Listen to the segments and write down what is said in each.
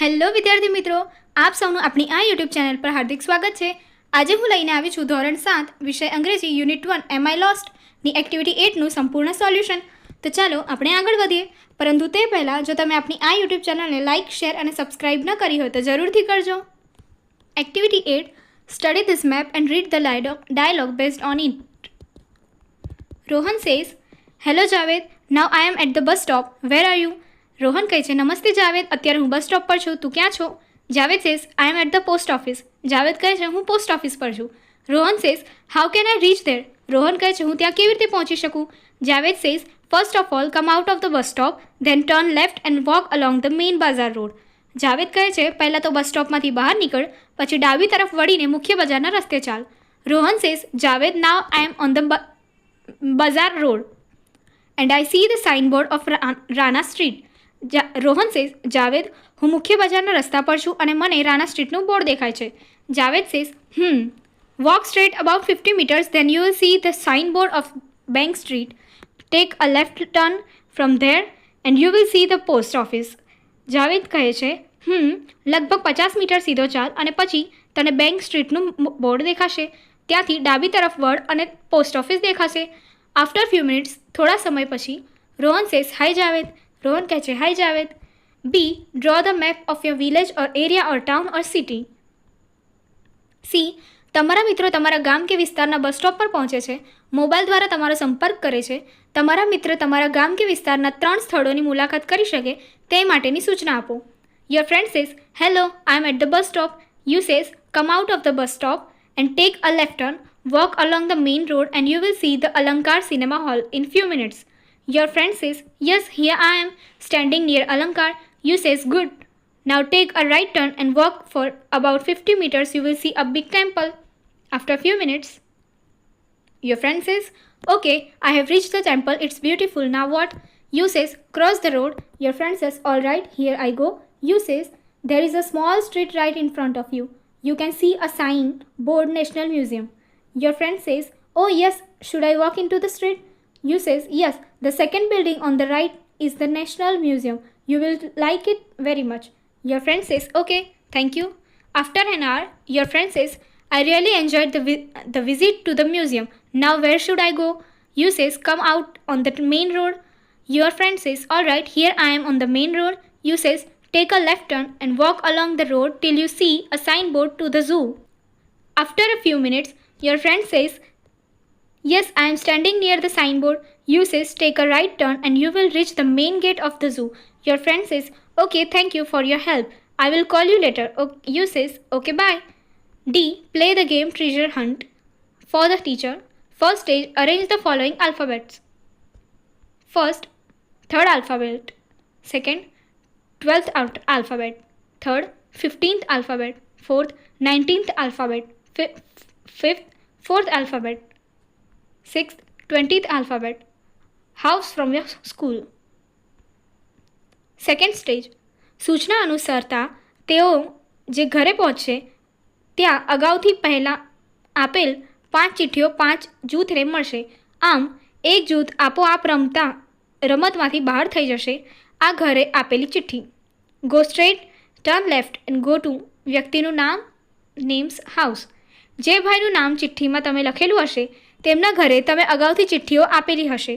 Hello વિદ્યાર્થી મિત્રો આપ સૌનું આપણી આ યુટ્યુબ ચેનલ પર હાર્દિક સ્વાગત છે આજે હું લઈને આવી છું ધોરણ સાત વિષય અંગ્રેજી યુનિટ વન એમ આઈ લોસ્ટની એક્ટિવિટી એટનું સંપૂર્ણ સોલ્યુશન તો ચાલો આપણે આગળ વધીએ પરંતુ તે પહેલાં જો તમે આપણી આ યુટ્યુબ ચેનલને લાઇક શેર અને સબસ્ક્રાઇબ ન કરી હોય તો જરૂરથી કરજો activity eight study this map and read the લાઇડોગ dialogue based on in Rohan says hello Javed now I am at the bus stop where are you Rohan કહે છે નમસ્તે જાવેદ અત્યારે હું બસ સ્ટોપ પર છું તું ક્યાં છો Javed says I am at the post office Javed કહે છે હું પોસ્ટ ઓફિસ પર છું Rohan says how can I reach there Rohan કહે છે હું ત્યાં કેવી રીતે પહોંચી શકું Javed says first of all come out of the bus stop then turn left and walk along the main bazaar road Javed કહે છે પહેલાં તો બસ સ્ટોપમાંથી બહાર નીકળ પછી ડાબી તરફ વળીને મુખ્ય બજારના રસ્તે ચાલ Rohan says Javed now I am on the bazaar road and I see the sign board of Rana street Rohan says Javed હું મુખ્ય બજારના રસ્તા પર છું અને મને રાણા સ્ટ્રીટનું બોર્ડ દેખાય છે Javed says hmm walk straight about fifty metres then you see the sign board of bank street take a left turn from there and you will see the post office Javed કહે છે હમ લગભગ પચાસ મીટર સીધો ચાલ અને પછી તને બેંક સ્ટ્રીટનું બોર્ડ દેખાશે ત્યાંથી ડાબી તરફ વર્ડ અને પોસ્ટ ઓફિસ દેખાશે આફ્ટર ફ્યુ મિનિટ્સ થોડા સમય પછી રોહન શેષ હાય જાવેદ રોહન કહે છે hi Javed B draw the map of your village or area or town or city C તમારા મિત્રો તમારા ગામ કે વિસ્તારના બસ સ્ટોપ પર પહોંચે છે મોબાઈલ દ્વારા તમારો સંપર્ક કરે છે તમારા મિત્ર તમારા ગામ કે વિસ્તારના ત્રણ સ્થળોની મુલાકાત કરી શકે તે માટેની સૂચના આપો Your friend says, Hello, I'm at the bus stop. You says, Come out of the bus stop and take a left turn, walk along the main road, and you will see the Alankar Cinema Hall in few minutes. Your friend says, Yes, here I am, standing near Alankar. You says, Good. Now take a right turn and walk for about 50 meters. You will see a big temple. After a few minutes, your friend says, Okay, I have reached the temple. It's beautiful. Now what? You says, Cross the road. Your friend says, Alright, here I go. You says, There is a small street right in front of you. You can see a sign, board National Museum. Your friend says, Oh yes, should I walk into the street? You says, yes, the second building on the right is the National Museum. You will like it very much. Your friend says, okay, thank you. After an hour, your friend says, I really enjoyed the, vi- the visit to the museum. Now where should I go? You says, come out on the main road. Your friend says, alright, here I am on the main road. You says, take a left turn and walk along the road till you see a signboard to the zoo. After a few minutes, your friend says, Yes, I am standing near the signboard. You says take a right turn and you will reach the main gate of the zoo. Your friend says, Okay, thank you for your help. I will call you later. O- you says, Okay, bye. D. Play the game treasure hunt for the teacher. First stage, arrange the following alphabets. First, third alphabet. Second, twelfth alphabet. Third, fifteenth alphabet. Fourth, nineteenth alphabet. fifth fourth alphabet. Sixth, 20th alphabet. House from your school. Second stage સૂચના અનુસરતા તેઓ જે ઘરે પહોંચશે ત્યાં અગાઉથી પહેલાં આપેલ પાંચ ચિઠ્ઠીઓ પાંચ જૂથને મળશે આમ એક જૂથ આપોઆપ રમતા રમતમાંથી બહાર થઈ જશે આ ઘરે આપેલી ચિઠ્ઠી go straight turn left and go to વ્યક્તિનું નામ નેમ્સ હાઉસ જે ભાઈનું નામ ચિઠ્ઠીમાં તમે લખેલું હશે તેમના ઘરે તમે અગાઉથી ચિઠ્ઠીઓ આપેલી હશે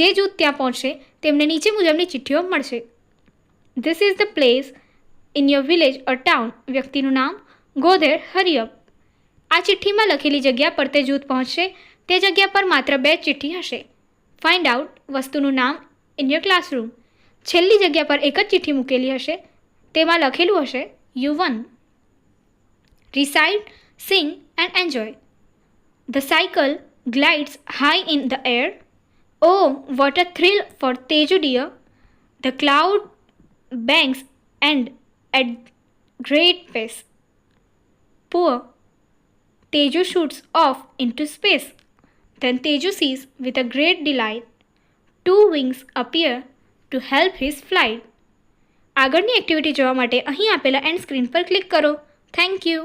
જે જૂથ ત્યાં પહોંચશે તેમને નીચે મુજબની ચિઠ્ઠીઓ મળશે this is the place in your village a town વ્યક્તિનું નામ ગોધેર હરિયપ આ ચિઠ્ઠીમાં લખેલી જગ્યા પર તે જૂથ પહોંચશે તે જગ્યા પર માત્ર બે ચિઠ્ઠી હશે ફાઇન્ડ આઉટ વસ્તુનું નામ ઇન યોર ક્લાસરૂમ છેલ્લી જગ્યા પર એક જ ચિઠ્ઠી મૂકેલી હશે તેમાં લખેલું હશે you one reside sing and enjoy the cycle glides high in the air. Oh, what a thrill for Teju dear! The cloud banks and at great pace. Poor Teju shoots off into space. Then Teju sees with a great delight two wings appear to help his flight. આગળની activity જોવા માટે અહીં આપેલા end screen પર click કરો thank you